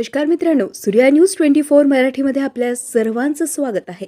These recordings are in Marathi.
नमस्कार मित्रांनो सूर्या न्यूज ट्वेंटी फोर मराठीमध्ये आपल्या सर्वांचं स्वागत आहे.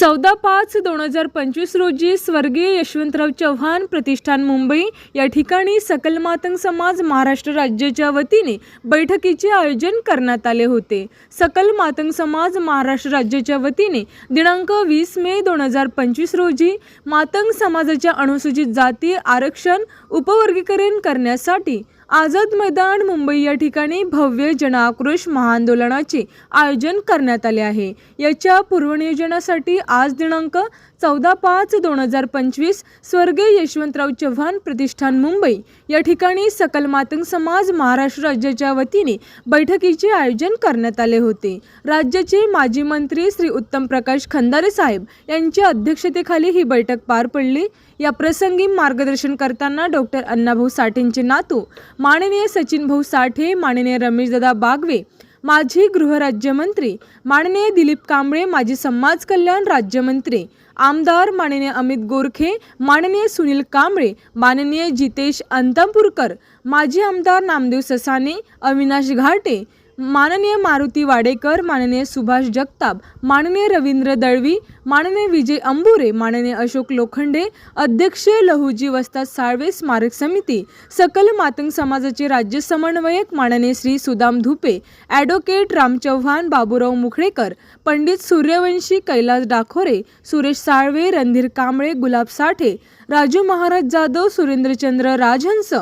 चौदा पाच दोन हजार पंचवीस रोजी स्वर्गीय यशवंतराव चव्हाण प्रतिष्ठान मुंबई या ठिकाणी सकल मातंग समाज महाराष्ट्र राज्याच्या वतीने बैठकीचे आयोजन करण्यात आले होते. सकल मातंग समाज महाराष्ट्र राज्याच्या वतीने दिनांक वीस मे दोन हजार पंचवीस रोजी मातंग समाजाच्या अनुसूचित जाती आरक्षण उपवर्गीकरण करण्यासाठी आझाद मैदान मुंबई या ठिकाणी भव्य जनाक्रोश महाआंदोलनाचे आयोजन करण्यात आले आहे. याच्या पूर्वनियोजनासाठी आज दिनांक चौदा पाच दोन हजार पंचवीस स्वर्गीय यशवंतराव चव्हाण प्रतिष्ठान मुंबई या ठिकाणी सकल मातंग समाज महाराष्ट्र राज्याच्या वतीने बैठकीचे आयोजन करण्यात आले होते. राज्याचे माजी मंत्री श्री उत्तम प्रकाश खंदारे साहेब यांच्या अध्यक्षतेखाली ही बैठक पार पडली. या प्रसंगी मार्गदर्शन करताना डॉक्टर अण्णाभाऊ साठेंचे नातू माननीय सचिन भाऊ साठे माननीय रमेशदादा बागवे माजी गृहराज्यमंत्री माननीय दिलीप कांबळे माजी समाज कल्याण राज्यमंत्री आमदार माननीय अमित गोरखे माननीय सुनील कांबळे माननीय जितेश अंतमपूरकर माजी आमदार नामदेव ससाने अविनाश घाटे माननीय मारुती वाडेकर माननीय सुभाष जगताप माननीय रवींद्र दळवी माननीय विजय अंबुरे माननीय अशोक लोखंडे अध्यक्ष लहुजी वस्ताद साळवे स्मारक समिती सकल मातंग समाजाचे राज्य समन्वयक माननीय श्री सुदाम धुपे ॲडव्होकेट राम चव्हाण बाबूराव मुखडेकर पंडित सूर्यवंशी कैलास डाखोरे सुरेश साळवे रणधीर कांबळे गुलाब साठे राजू महाराज जाधव सुरेंद्रचंद्र राजहंस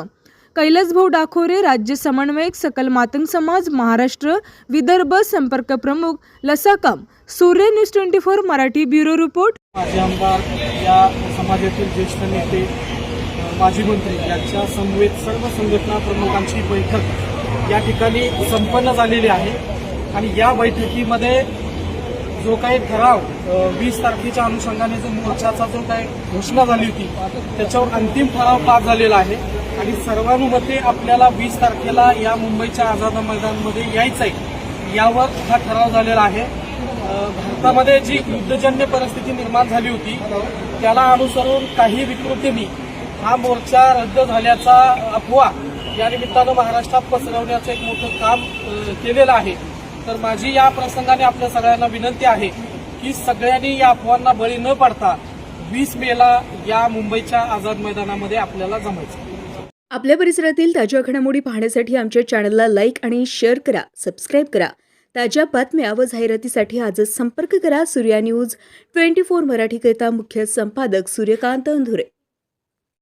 कैलासभाऊ डाखोरे राज्य समन्वयक सकल मातंग समाज महाराष्ट्र विदर्भ संपर्क प्रमुख लसाकाम. Surya news twenty four Marathi bureau report. माजी आमदार या समाजातील ज्येष्ठ नेते माजी मंत्री यांच्या समवेत सर्व संघटना प्रमुखांची बैठक या ठिकाणी संपन्न झालेली आहे. आणि या बैठकीमध्ये जो काही ठराव वीस तारखेच्या अनुषंगाने जो मोर्चाचा जो काही घोषणा झाली होती त्याच्यावर अंतिम ठराव पास झालेला आहे. आणि सर्वानुमते आपल्याला वीस तारखेला या मुंबईच्या आझाद मैदानमध्ये यायचं आहे. यावर हा ठराव झालेला आहे. भारतामध्ये जी युद्धजन्य परिस्थिती निर्माण झाली होती त्याला अनुसरून काही विकृतींनी हा मोर्चा रद्द झाल्याचा अफवा या निमित्तानं महाराष्ट्रात पसरवण्याचं एक मोठं काम केलेलं आहे. तर माझी या प्रसंगाने आपल्या सगळ्यांना विनंती आहे की सगळ्यांनी या अफवांना बळी न पडता वीस मेला या मुंबईच्या आझाद मैदानामध्ये आपल्याला जमायचं. आपल्या परिसरातील ताज्या घडामोडी पाहण्यासाठी आमच्या चॅनलला लाईक आणि शेअर करा सबस्क्राईब करा. ताज्या बातम्या व जाहिरातीसाठी आजच संपर्क करा सूर्या न्यूज ट्वेंटी फोर मराठीकरिता मुख्य संपादक सूर्यकांत अंधुरे.